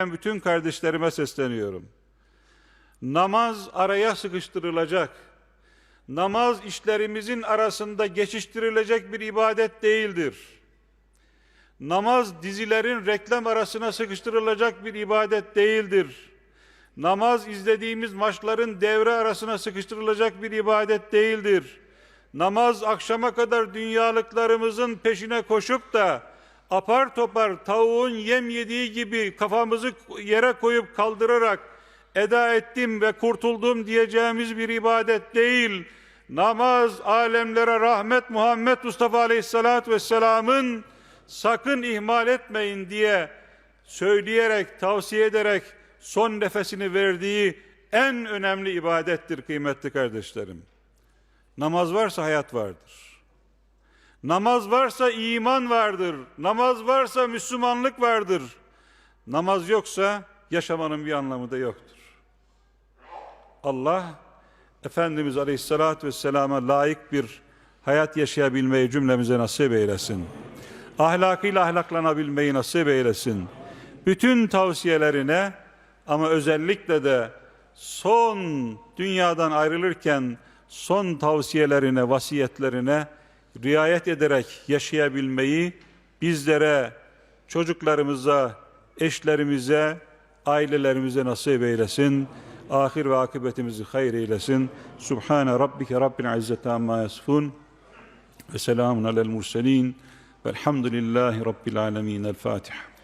Ben bütün kardeşlerime sesleniyorum. Namaz araya sıkıştırılacak. Namaz işlerimizin arasında geçiştirilecek bir ibadet değildir. Namaz dizilerin reklam arasına sıkıştırılacak bir ibadet değildir. Namaz izlediğimiz maçların devre arasına sıkıştırılacak bir ibadet değildir. Namaz akşama kadar dünyalıklarımızın peşine koşup da apar topar tavuğun yem yediği gibi kafamızı yere koyup kaldırarak eda ettim ve kurtuldum diyeceğimiz bir ibadet değil. Namaz alemlere rahmet Muhammed Mustafa Aleyhisselatü Vesselam'ın sakın ihmal etmeyin diye söyleyerek, tavsiye ederek son nefesini verdiği en önemli ibadettir kıymetli kardeşlerim. Namaz varsa hayat vardır. Namaz varsa iman vardır. Namaz varsa Müslümanlık vardır. Namaz yoksa yaşamanın bir anlamı da yoktur. Allah Efendimiz Aleyhisselatü Vesselam'a layık bir hayat yaşayabilmeyi cümlemize nasip eylesin. Ahlakıyla ahlaklanabilmeyi nasip eylesin. Bütün tavsiyelerine ama özellikle de son dünyadan ayrılırken son tavsiyelerine, vasiyetlerine riayet ederek yaşayabilmeyi bizlere, çocuklarımıza, eşlerimize, ailelerimize nasip eylesin. Ahir ve akıbetimizi hayır eylesin. Subhane rabbike rabbil izzeti amma yasifun. Ve selamun alel murselin. Velhamdülillahi rabbil alemin. El Fatiha.